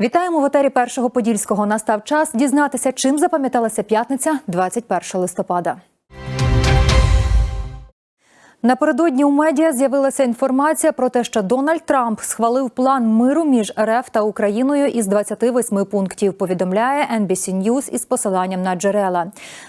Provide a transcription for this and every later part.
Вітаємо в етері першого подільського. Настав час дізнатися, чим запам'яталася п'ятниця 21 листопада. Напередодні у медіа з'явилася інформація про те, що Дональд Трамп схвалив план миру між РФ та Україною із 28 пунктів. Повідомляє NBC News із посиланням на джерела.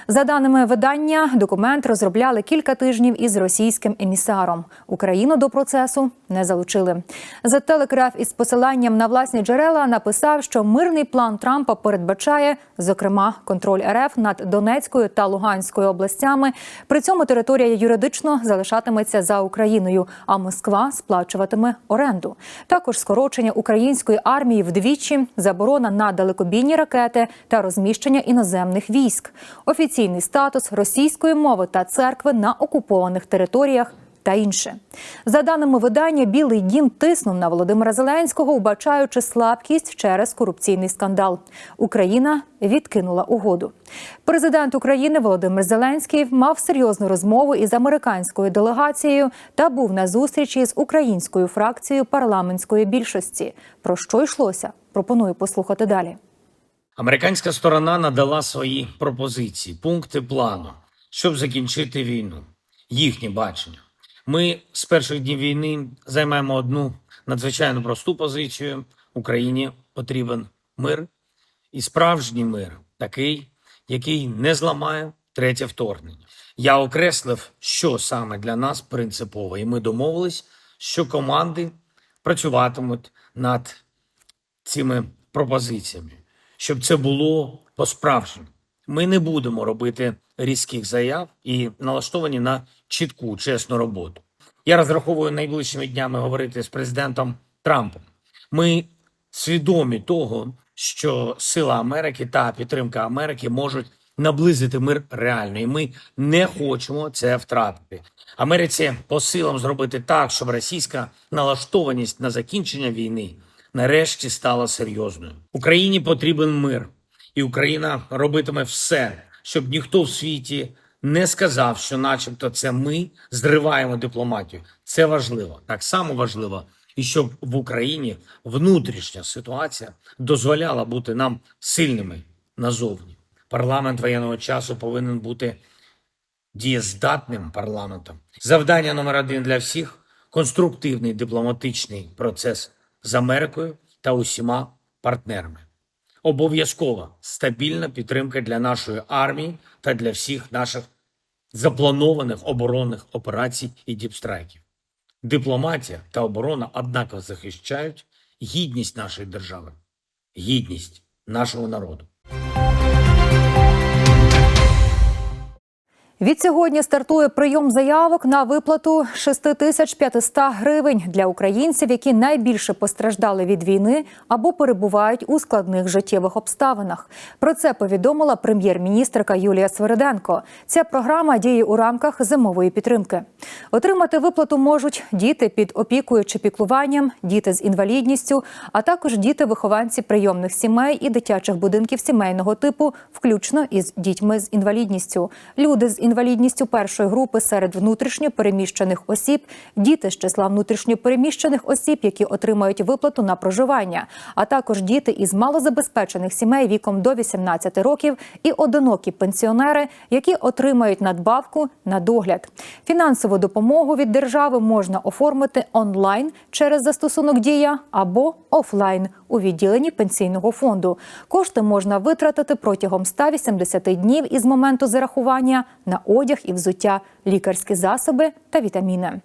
За даними видання, документ розробляли кілька тижнів із російським емісаром. Україну до процесу не залучили. За телеграф із посиланням на власні джерела написав, що мирний план Трампа передбачає, зокрема, контроль РФ над Донецькою та Луганською областями. При цьому територія юридично залишатиметься за Україною, а Москва сплачуватиме оренду. Також скорочення української армії вдвічі, заборона на далекобійні ракети та розміщення іноземних військ, офіційний статус російської мови та церкви на окупованих територіях. Та інше за даними видання, Білий Дім тиснув на Володимира Зеленського, убачаючи слабкість через корупційний скандал. Україна відкинула угоду. Президент України Володимир Зеленський мав серйозну розмову із американською делегацією та був на зустрічі з українською фракцією парламентської більшості. Про що йшлося? Пропоную послухати далі. Американська сторона надала свої пропозиції, пункти плану, щоб закінчити війну. Їхнє бачення. Ми з перших днів війни займаємо одну надзвичайно просту позицію. Україні потрібен мир і справжній мир, такий, який не зламає третє вторгнення. Я окреслив, що саме для нас принципово, і ми домовились, що команди працюватимуть над цими пропозиціями, щоб це було по-справжньому. Ми не будемо робити різких заяв і налаштовані на чітку, чесну роботу. Я розраховую найближчими днями говорити з президентом Трампом. Ми свідомі того, що сила Америки та підтримка Америки можуть наблизити мир реально, і ми не хочемо це втратити. Америці по силам зробити так, щоб російська налаштованість на закінчення війни нарешті стала серйозною. Україні потрібен мир, і Україна робитиме все, щоб ніхто в світі не сказав, що, начебто, це ми зриваємо дипломатію. Це важливо. Так само важливо, і щоб в Україні внутрішня ситуація дозволяла бути нам сильними назовні. Парламент воєнного часу повинен бути дієздатним парламентом. Завдання номер один для всіх конструктивний дипломатичний процес з Америкою та усіма партнерами. Обов'язкова стабільна підтримка для нашої армії та для всіх наших запланованих оборонних операцій і діпстрайків. Дипломатія та оборона однаково захищають гідність нашої держави, гідність нашого народу. Відсьогодні стартує прийом заявок на виплату 6500 гривень для українців, які найбільше постраждали від війни або перебувають у складних життєвих обставинах. Про це повідомила прем'єр-міністрка Юлія Свериденко. Ця програма діє у рамках зимової підтримки. Отримати виплату можуть діти під опікою чи піклуванням, діти з інвалідністю, а також діти-вихованці прийомних сімей і дитячих будинків сімейного типу, включно із дітьми з інвалідністю. Люди з інвалідністю першої групи серед внутрішньо переміщених осіб, діти з числа внутрішньо переміщених осіб, які отримають виплату на проживання, а також діти із малозабезпечених сімей віком до 18 років і одинокі пенсіонери, які отримають надбавку на догляд. Фінансову допомогу від держави можна оформити онлайн через застосунок Дія або офлайн у відділенні пенсійного фонду. Кошти можна витратити протягом 180 днів із моменту зарахування на одяг і взуття, лікарські засоби та вітаміни.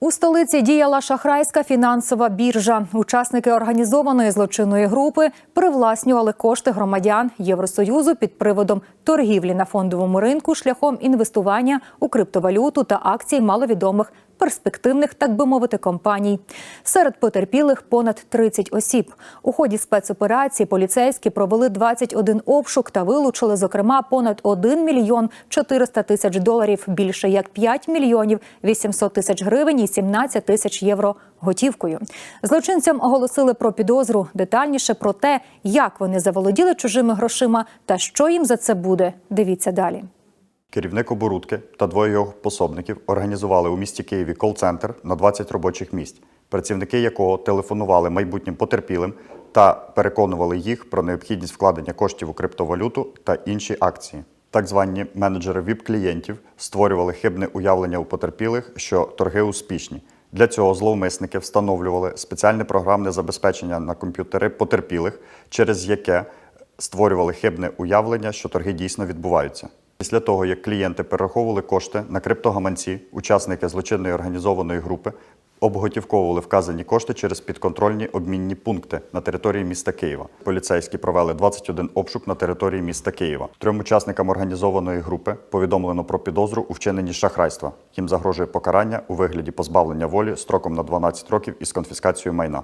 У столиці діяла шахрайська фінансова біржа. Учасники організованої злочинної групи привласнювали кошти громадян Євросоюзу під приводом торгівлі на фондовому ринку шляхом інвестування у криптовалюту та акції маловідомих перспективних, так би мовити, компаній. Серед потерпілих понад 30 осіб. У ході спецоперації поліцейські провели 21 обшук та вилучили, зокрема, понад 1 мільйон 400 тисяч доларів, більше як 5 мільйонів 800 тисяч гривень і 17 тисяч євро готівкою. Злочинцям оголосили про підозру. Детальніше про те, як вони заволоділи чужими грошима та що їм за це буде. Дивіться далі. Керівник оборудки та двоє його пособників організували у місті Києві кол-центр на 20 робочих місць працівники якого телефонували майбутнім потерпілим та переконували їх про необхідність вкладення коштів у криптовалюту та інші акції. Так звані менеджери ВІП-клієнтів створювали хибне уявлення у потерпілих, що торги успішні. Для цього зловмисники встановлювали спеціальне програмне забезпечення на комп'ютери потерпілих, через яке створювали хибне уявлення, що торги дійсно відбуваються. Після того, як клієнти перераховували кошти на криптогаманці, учасники злочинної організованої групи обготівковували вказані кошти через підконтрольні обмінні пункти на території міста Києва. Поліцейські провели 21 обшук на території міста Києва. Трьом учасникам організованої групи повідомлено про підозру у вчиненні шахрайства. Їм загрожує покарання у вигляді позбавлення волі строком на 12 років із конфіскацією майна.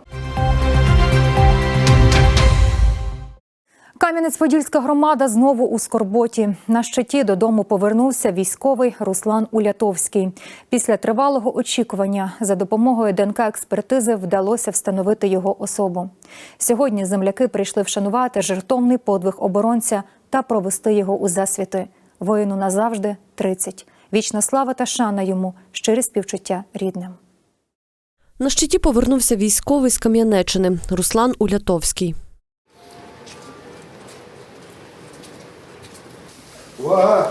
Кам'янець-Подільська громада знову у скорботі. На щиті додому повернувся військовий Руслан Улятовський. Після тривалого очікування за допомогою ДНК-експертизи вдалося встановити його особу. Сьогодні земляки прийшли вшанувати жертовний подвиг оборонця та провести його у засвіти. Воїну назавжди 30. Вічна слава та шана йому, щирі співчуття рідним. На щиті повернувся військовий з Кам'янеччини Руслан Улятовський. Увага!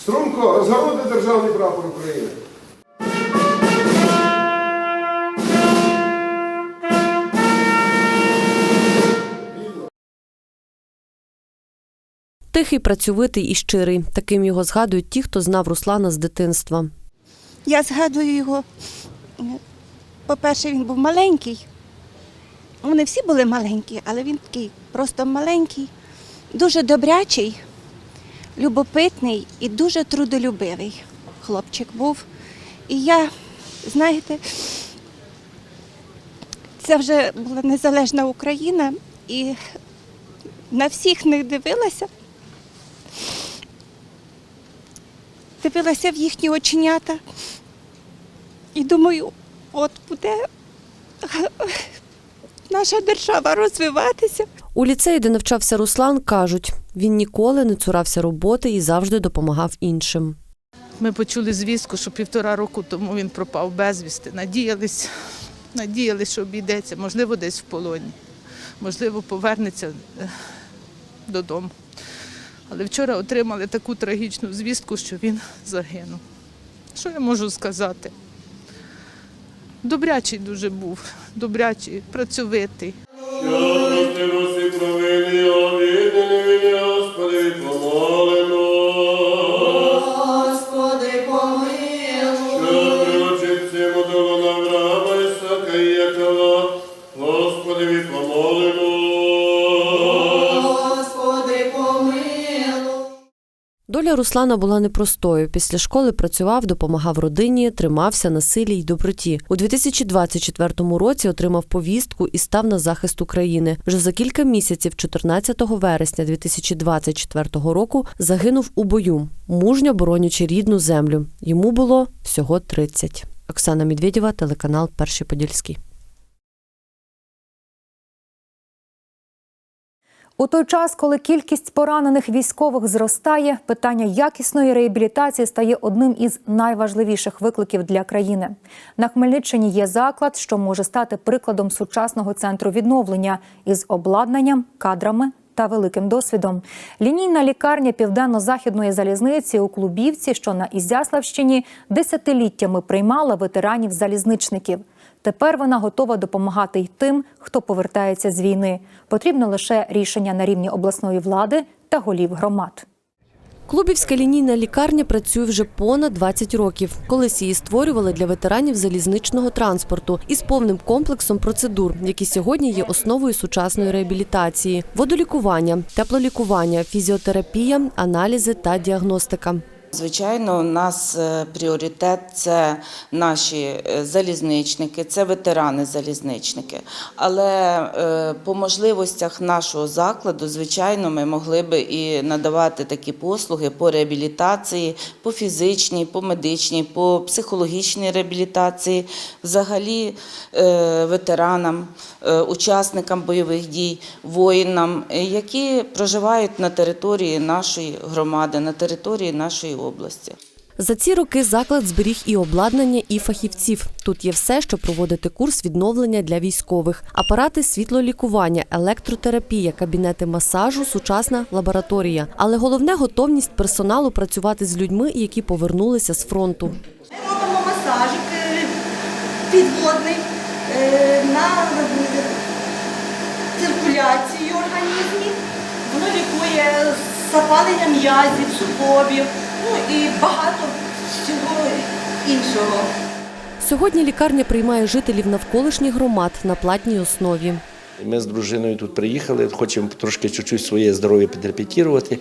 Струнко, розгорнути державний прапор України. Тихий, працьовитий і щирий. Таким його згадують ті, хто знав Руслана з дитинства. Я згадую його. По-перше, він був маленький. Вони всі були маленькі, але він такий просто маленький, дуже добрячий, любопитний і дуже трудолюбивий хлопчик був. І я, знаєте, це вже була незалежна Україна, і на всіх них дивилася. Дивилася в їхні оченята. І думаю, от буде наша держава розвиватися. У ліцеї, де навчався Руслан, кажуть, він ніколи не цурався роботи і завжди допомагав іншим. Ми почули звістку, що півтора року тому він пропав безвісти. Надіялись, надіялись, що обійдеться, можливо, десь в полоні, можливо, повернеться е, додому. Але вчора отримали таку трагічну звістку, що він загинув. Що я можу сказати? Добрячий дуже був, добрячий, працьовитий. Господи, помолимо. Господи, помилуй. Що прилучить цьому долу Авраама, Ісака і Якова, Господи, помолимо. Доля Руслана була непростою. Після школи працював, допомагав родині, тримався на силі й доброті. У 2024 році отримав повістку і став на захист України. Вже за кілька місяців, 14 вересня 2024 року, загинув у бою, мужньо боронячи рідну землю. Йому було всього 30. Оксана Медведєва, телеканал Перший Подільський. У той час, коли кількість поранених військових зростає, питання якісної реабілітації стає одним із найважливіших викликів для країни. На Хмельниччині є заклад, що може стати прикладом сучасного центру відновлення із обладнанням, кадрами та великим досвідом. Лінійна лікарня південно-західної залізниці у Клубівці, що на Ізяславщині, десятиліттями приймала ветеранів-залізничників. Тепер вона готова допомагати й тим, хто повертається з війни. Потрібно лише рішення на рівні обласної влади та голів громад. Клубівська лінійна лікарня працює вже понад 20 років. Колись її створювали для ветеранів залізничного транспорту із повним комплексом процедур, які сьогодні є основою сучасної реабілітації: водолікування, теплолікування, фізіотерапія, аналізи та діагностика. Звичайно, у нас е, пріоритет це наші е, залізничники, це ветерани-залізничники. Але е, по можливостях нашого закладу, звичайно, ми могли би і надавати такі послуги по реабілітації, по фізичній, по медичній, по психологічній реабілітації, взагалі ветеранам, учасникам бойових дій, воїнам, які проживають на території нашої громади, на території нашої області. За ці роки заклад зберіг і обладнання, і фахівців. Тут є все, щоб проводити курс відновлення для військових: апарати світлолікування, електротерапія, кабінети масажу, сучасна лабораторія. Але головне готовність персоналу працювати з людьми, які повернулися з фронту. Ми робимо масажик е, підводний е, на циркуляцію організмі. Воно лікує запалення м'язів, суглобів, ну і багато всього іншого. Сьогодні лікарня приймає жителів навколишніх громад на платній основі. Ми з дружиною тут приїхали, хочемо трошки чуть-чуть своє здоров'я підрепетірувати.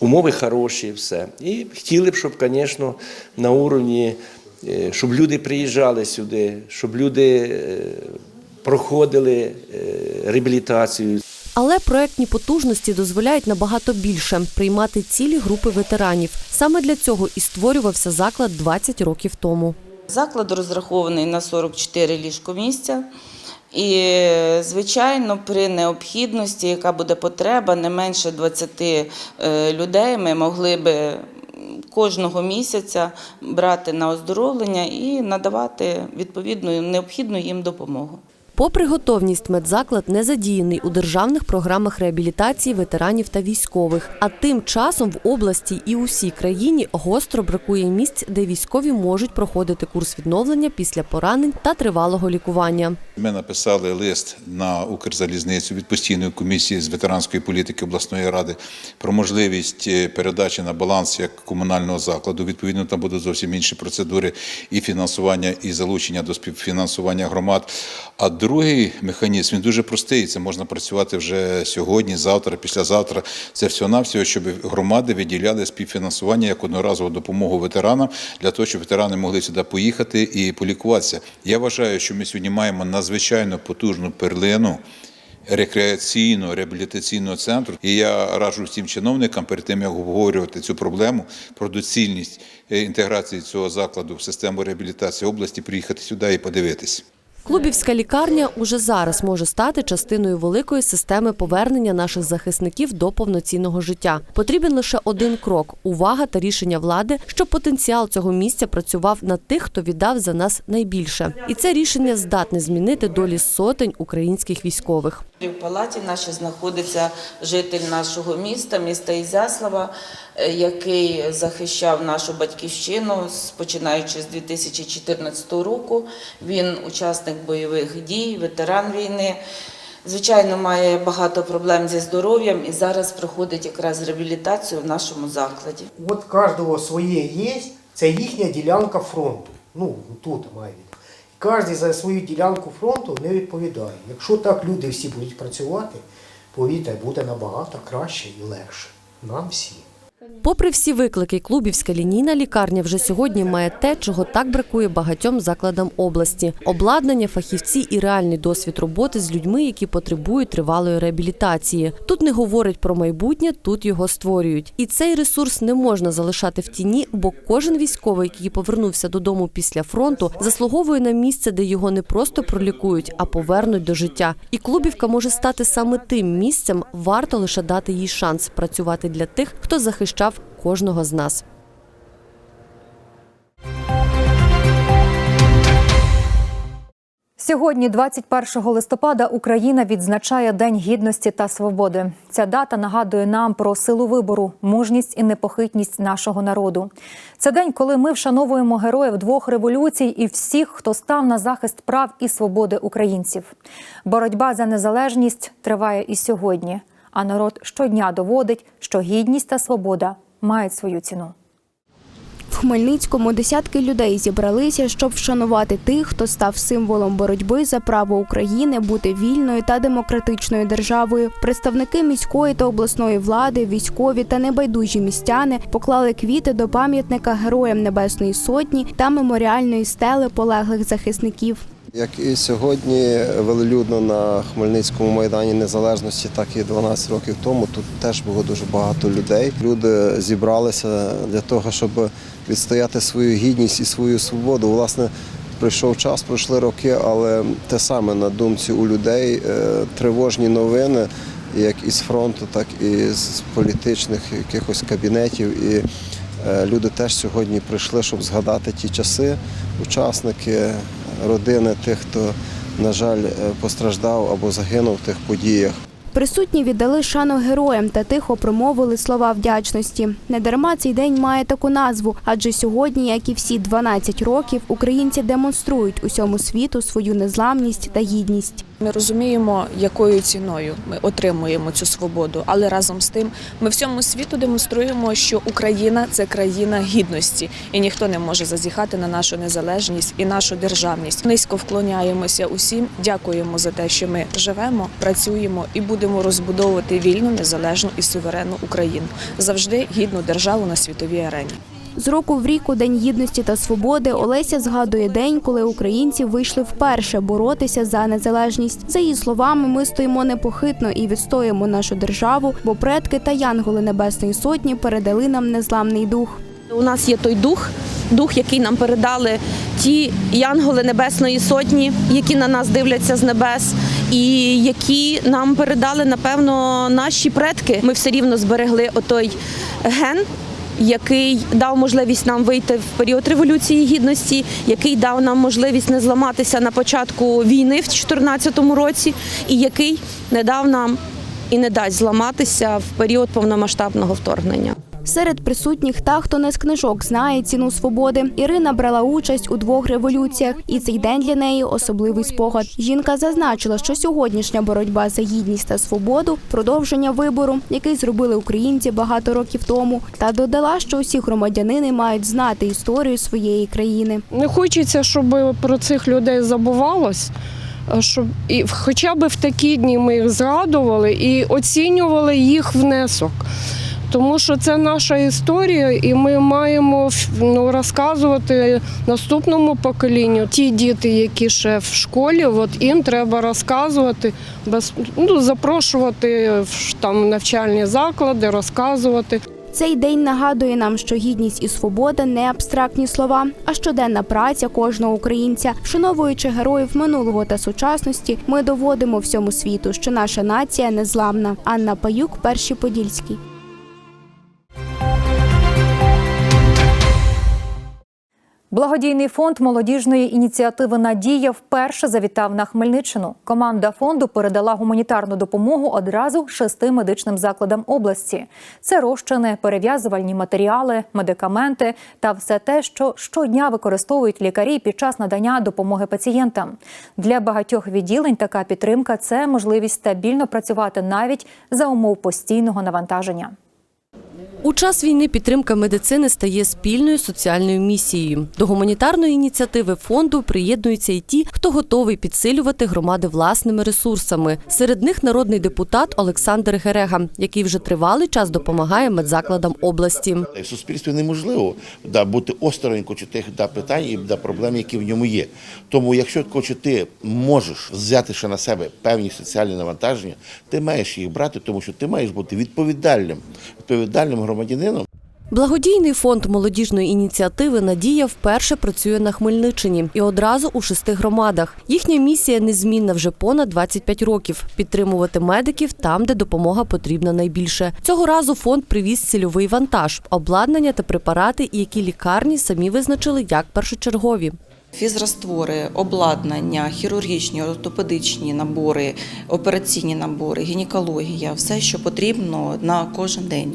Умови хороші, все. І хотіли б, щоб, звісно, на уровні, е, щоб люди приїжджали сюди, щоб люди е, проходили е, реабілітацію. Але проектні потужності дозволяють набагато більше приймати цілі групи ветеранів. Саме для цього і створювався заклад 20 років тому. Заклад розрахований на 44 ліжкомісця. І, звичайно, при необхідності, яка буде потреба, не менше 20 е, людей, ми могли би кожного місяця брати на оздоровлення і надавати відповідну необхідну їм допомогу. Попри готовність, медзаклад не задіяний у державних програмах реабілітації ветеранів та військових. А тим часом в області і усій країні гостро бракує місць, де військові можуть проходити курс відновлення після поранень та тривалого лікування. Ми написали лист на Укрзалізницю від постійної комісії з ветеранської політики обласної ради про можливість е, передачі на баланс як комунального закладу. Відповідно, там будуть зовсім інші процедури і фінансування, і залучення до співфінансування громад. А другий механізм він дуже простий. Це можна працювати вже сьогодні, завтра, післязавтра. Це всього-навсього, щоб громади виділяли співфінансування як одноразову допомогу ветеранам для того, щоб ветерани могли сюди поїхати і полікуватися. Я вважаю, що ми сьогодні маємо надзвичайно потужну перлину. Рекреаційного реабілітаційного центру, і я раджу всім чиновникам перед тим як обговорювати цю проблему про доцільність е, інтеграції цього закладу в систему реабілітації області, приїхати сюди і подивитись. Клубівська лікарня уже зараз може стати частиною великої системи повернення наших захисників до повноцінного життя. Потрібен лише один крок увага та рішення влади, щоб потенціал цього місця працював на тих, хто віддав за нас найбільше. І це рішення здатне змінити долі сотень українських військових. В палаті нашій знаходиться житель нашого міста, міста Ізяслава, е, який захищав нашу батьківщину починаючи з 2014 року. Він учасник бойових дій, ветеран війни. Звичайно, має багато проблем зі здоров'ям і зараз проходить якраз реабілітацію в нашому закладі. От кожного своє є, це їхня ділянка фронту. Ну, тут має. Кожен за свою ділянку фронту не відповідає. Якщо так люди всі будуть працювати, повірте, буде набагато краще і легше. Нам всім. Попри всі виклики, клубівська лінійна лікарня вже сьогодні має те, чого так бракує багатьом закладам області: обладнання, фахівці і реальний досвід роботи з людьми, які потребують тривалої реабілітації. Тут не говорять про майбутнє, тут його створюють. І цей ресурс не можна залишати в тіні, бо кожен військовий, який повернувся додому після фронту, заслуговує на місце, де його не просто пролікують, а повернуть до життя. І клубівка може стати саме тим місцем. Варто лише дати їй шанс працювати для тих, хто захищав кожного з нас. Сьогодні, 21 листопада, Україна відзначає День гідності та свободи. Ця дата нагадує нам про силу вибору, мужність і непохитність нашого народу. Це день, коли ми вшановуємо героїв двох революцій і всіх, хто став на захист прав і свободи українців. Боротьба за незалежність триває і сьогодні. А народ щодня доводить, що гідність та свобода мають свою ціну. В Хмельницькому десятки людей зібралися, щоб вшанувати тих, хто став символом боротьби за право України бути вільною та демократичною державою. Представники міської та обласної влади, військові та небайдужі містяни поклали квіти до пам'ятника Героям Небесної Сотні та меморіальної стели полеглих захисників. Як і сьогодні велелюдно на Хмельницькому майдані Незалежності, так і 12 років тому тут теж було дуже багато людей. Люди зібралися для того, щоб відстояти свою гідність і свою свободу. Власне, прийшов час, пройшли роки, але те саме на думці у людей е, тривожні новини, як із фронту, так і з політичних якихось кабінетів. І Е, Люди теж сьогодні прийшли, щоб згадати ті часи. Учасники, родини тих, хто, на жаль, е, постраждав або загинув в тих подіях. Присутні віддали шану героям та тихо промовили слова вдячності. Недарма цей день має таку назву, адже сьогодні, як і всі 12 років, українці демонструють усьому світу свою незламність та гідність. Ми розуміємо, якою ціною ми отримуємо цю свободу, але разом з тим ми всьому світу демонструємо, що Україна це країна гідності, і ніхто не може зазіхати на нашу незалежність і нашу державність. Низько вклоняємося усім, дякуємо за те, що ми живемо, працюємо і будемо розбудовувати вільну, незалежну і суверенну Україну завжди гідну державу на світовій арені. З року в рік у День гідності та свободи Олеся згадує день, коли українці вийшли вперше боротися за незалежність. За її словами, ми стоїмо непохитно і відстоїмо нашу державу, бо предки та янголи Небесної Сотні передали нам незламний дух. У нас є той дух, дух, який нам передали ті янголи Небесної Сотні, які на нас дивляться з небес, і які нам передали, напевно, наші предки. Ми все рівно зберегли отой ген. Який дав можливість нам вийти в період революції гідності, який дав нам можливість не зламатися на початку війни в 2014 році, і який не дав нам і не дасть зламатися в період повномасштабного вторгнення. Серед присутніх та, хто не з книжок знає ціну свободи, Ірина брала участь у двох революціях, і цей день для неї особливий спогад. Жінка зазначила, що сьогоднішня боротьба за гідність та свободу продовження вибору, який зробили українці багато років тому, та додала, що усі громадянини мають знати історію своєї країни. Не хочеться, щоб про цих людей забувалось. Щоб і хоча б в такі дні ми їх згадували і оцінювали їх внесок. Тому що це наша історія, і ми маємо ну, розказувати наступному поколінню. Ті діти, які ще в школі, от їм треба розказувати, без, ну, запрошувати в там, навчальні заклади, розказувати. Цей день нагадує нам, що гідність і свобода не абстрактні слова, а щоденна праця кожного українця. Вшановуючи героїв минулого та сучасності, ми доводимо всьому світу, що наша нація незламна. Анна Паюк, перший подільський. Благодійний фонд молодіжної ініціативи Надія вперше завітав на Хмельниччину. Команда фонду передала гуманітарну допомогу одразу шести медичним закладам області. Це розчини, перев'язувальні матеріали, медикаменти та все те, що щодня використовують лікарі під час надання допомоги пацієнтам. Для багатьох відділень така підтримка це можливість стабільно працювати навіть за умов постійного навантаження. У час війни підтримка медицини стає спільною соціальною місією. До гуманітарної ініціативи фонду приєднуються й ті, хто готовий підсилювати громади власними ресурсами. Серед них народний депутат Олександр Герега, який вже тривалий час допомагає медзакладам області. Суспільстві неможливо да, бути осторонь тих да, питань і да, проблем, які в ньому є. Тому, якщо кочу, ти можеш взяти ще на себе певні соціальні навантаження, ти маєш їх брати, тому що ти маєш бути відповідальним, відповідальним громадянином. Благодійний фонд молодіжної ініціативи Надія вперше працює на Хмельниччині і одразу у шести громадах. Їхня місія незмінна вже понад 25 років підтримувати медиків там, де допомога потрібна найбільше. Цього разу фонд привіз цільовий вантаж, обладнання та препарати, які лікарні самі визначили як першочергові. Фізраствори, обладнання, хірургічні, ортопедичні набори, операційні набори, гінекологія все, що потрібно на кожен день.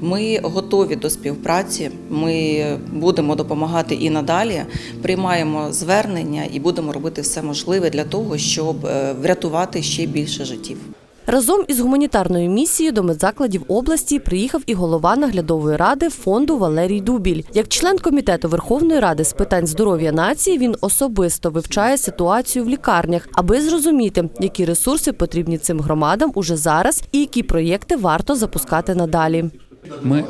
Ми готові до співпраці. Ми будемо допомагати і надалі. Приймаємо звернення і будемо робити все можливе для того, щоб е, врятувати ще більше життів. Разом із гуманітарною місією до медзакладів області приїхав і голова наглядової ради фонду Валерій Дубіль. Як член комітету Верховної Ради з питань здоров'я нації, він особисто вивчає ситуацію в лікарнях, аби зрозуміти, які ресурси потрібні цим громадам уже зараз і які проєкти варто запускати надалі. Ми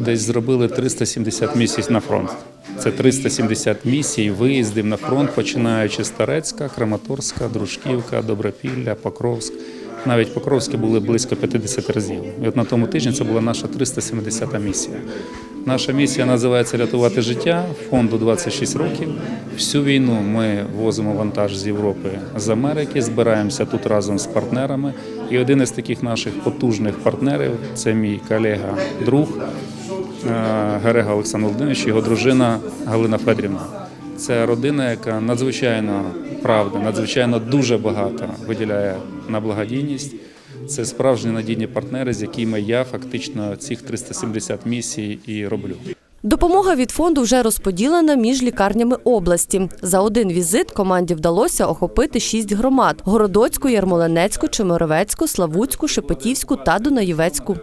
десь зробили 370 місій на фронт. Це 370 місій виїздів на фронт, починаючи з Тарецька, Краматорська, Дружківка, Добропілля, Покровськ. Навіть Покровське були близько 50 разів. І от на тому тижні це була наша 370-та місія. Наша місія називається Рятувати життя. Фонду 26 років. Всю війну ми возимо вантаж з Європи, з Америки, збираємося тут разом з партнерами. І один із таких наших потужних партнерів це мій колега, друг Герега Олександр Володимирович, його дружина Галина Федорівна. Це родина, яка надзвичайно правда, надзвичайно дуже багато виділяє на благодійність. Це справжні надійні партнери, з якими я фактично цих 370 місій і роблю. Допомога від фонду вже розподілена між лікарнями області. За один візит команді вдалося охопити шість громад: Городоцьку, Ярмолинецьку, Чемеровецьку, Славутську, Шепетівську та Дунаєвецьку.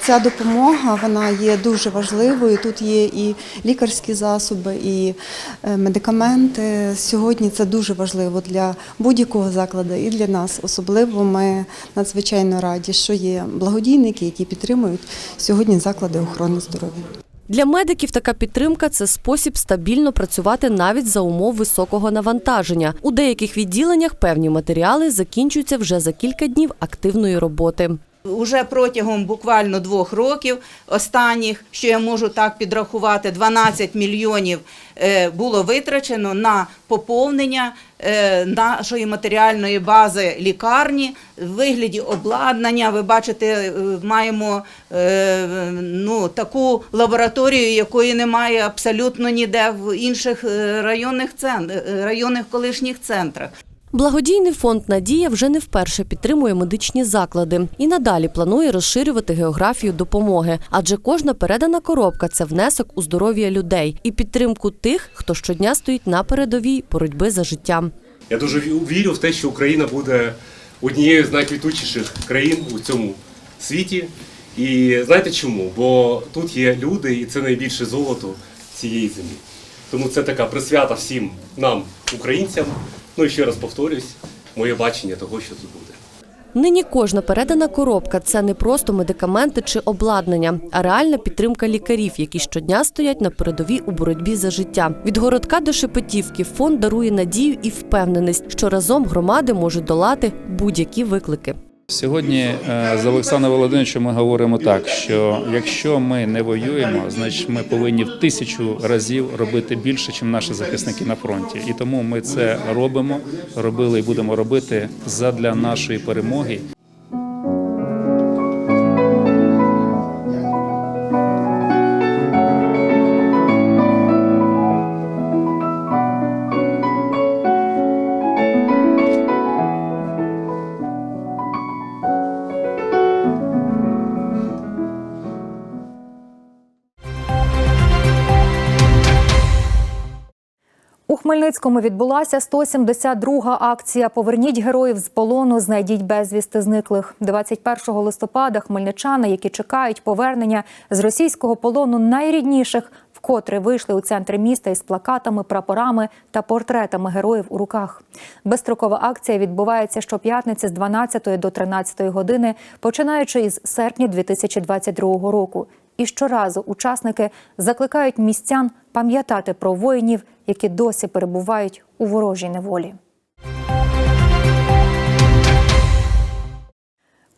Ця допомога вона є дуже важливою. Тут є і лікарські засоби, і е, медикаменти. Сьогодні це дуже важливо для будь-якого закладу і для нас. Особливо ми надзвичайно раді, що є благодійники, які підтримують сьогодні заклади охорони здоров'я. Для медиків така підтримка це спосіб стабільно працювати навіть за умов високого навантаження. У деяких відділеннях певні матеріали закінчуються вже за кілька днів активної роботи. Уже протягом буквально двох років останніх, що я можу так підрахувати, 12 мільйонів е, було витрачено на поповнення е, нашої матеріальної бази лікарні в вигляді обладнання. Ви бачите, е, маємо ну, таку лабораторію, якої немає абсолютно ніде в інших районних цен- е, районних колишніх центрах. Благодійний фонд Надія вже не вперше підтримує медичні заклади і надалі планує розширювати географію допомоги, адже кожна передана коробка це внесок у здоров'я людей і підтримку тих, хто щодня стоїть на передовій боротьби за життя. Я дуже вірю в те, що Україна буде однією з найквітучіших країн у цьому світі. І знаєте чому? Бо тут є люди, і це найбільше золото цієї землі. Тому це така присвята всім нам, українцям. Ну і ще раз повторюсь, моє бачення того, що тут буде. Нині кожна передана коробка це не просто медикаменти чи обладнання, а реальна підтримка лікарів, які щодня стоять на передовій у боротьбі за життя. Від городка до Шепетівки фонд дарує надію і впевненість, що разом громади можуть долати будь-які виклики. Сьогодні е, з Олександром Володимировичем ми говоримо так, що якщо ми не воюємо, значить ми повинні в тисячу разів робити більше, ніж наші захисники на фронті. І тому ми це робимо, робили і будемо робити задля нашої перемоги. Хмельницькому відбулася 172-га акція Поверніть героїв з полону, знайдіть безвісти зниклих. 21 листопада хмельничани, які чекають повернення з російського полону найрідніших, вкотре вийшли у центр міста із плакатами, прапорами та портретами героїв у руках. Безстрокова акція відбувається щоп'ятниці з 12 до 13 години, починаючи із серпня 2022 року. І щоразу учасники закликають містян пам'ятати про воїнів, які досі перебувають у ворожій неволі.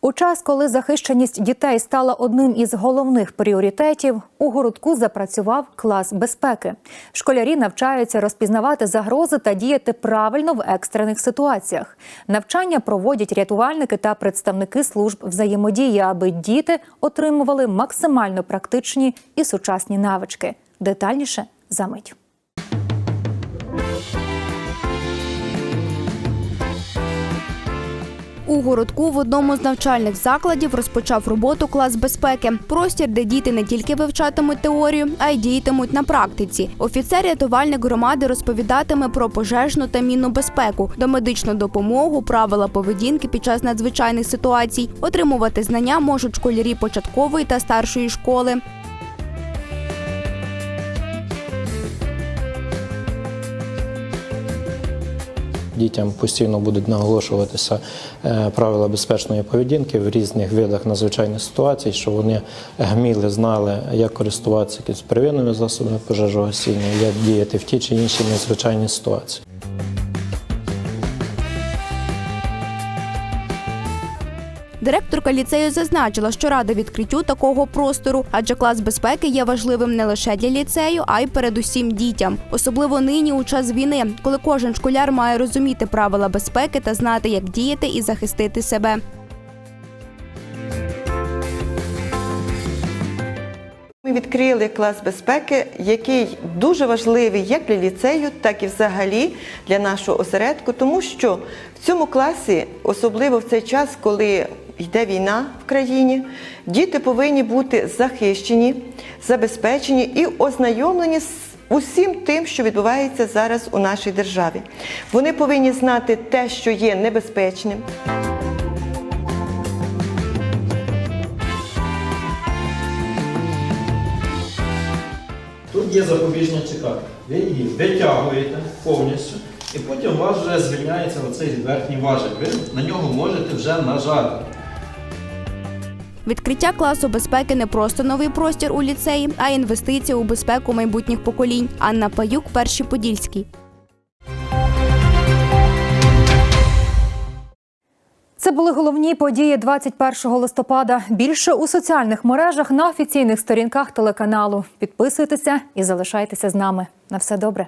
У час, коли захищеність дітей стала одним із головних пріоритетів, у городку запрацював клас безпеки. Школярі навчаються розпізнавати загрози та діяти правильно в екстрених ситуаціях. Навчання проводять рятувальники та представники служб взаємодії, аби діти отримували максимально практичні і сучасні навички. Детальніше за мить. У городку в одному з навчальних закладів розпочав роботу клас безпеки. Простір, де діти не тільки вивчатимуть теорію, а й діятимуть на практиці. Офіцер-рятувальник громади розповідатиме про пожежну та мінну безпеку, домедичну допомогу, правила поведінки під час надзвичайних ситуацій. Отримувати знання можуть школярі початкової та старшої школи. Дітям постійно будуть наголошуватися е, правила безпечної поведінки в різних видах надзвичайних ситуацій, щоб вони гміли, знали, як користуватися якимись первинними засобами пожежогасіння, як діяти в ті чи інші надзвичайні ситуації. Директорка ліцею зазначила, що рада відкриттю такого простору, адже клас безпеки є важливим не лише для ліцею, а й передусім дітям, особливо нині у час війни, коли кожен школяр має розуміти правила безпеки та знати, як діяти і захистити себе. Ми відкрили клас безпеки, який дуже важливий як для ліцею, так і взагалі для нашого осередку, тому що в цьому класі, особливо в цей час, коли йде війна в країні, діти повинні бути захищені, забезпечені і ознайомлені з усім тим, що відбувається зараз у нашій державі. Вони повинні знати те, що є небезпечним. Тут є запобіжна чекати. Ви її витягуєте повністю, і потім у вас вже звільняється оцей верхній важіль. Ви на нього можете вже нажати. Відкриття класу безпеки не просто новий простір у ліцеї, а інвестиція у безпеку майбутніх поколінь. Анна Паюк, перший подільський. Це були головні події 21 листопада. Більше у соціальних мережах на офіційних сторінках телеканалу. Підписуйтеся і залишайтеся з нами. На все добре.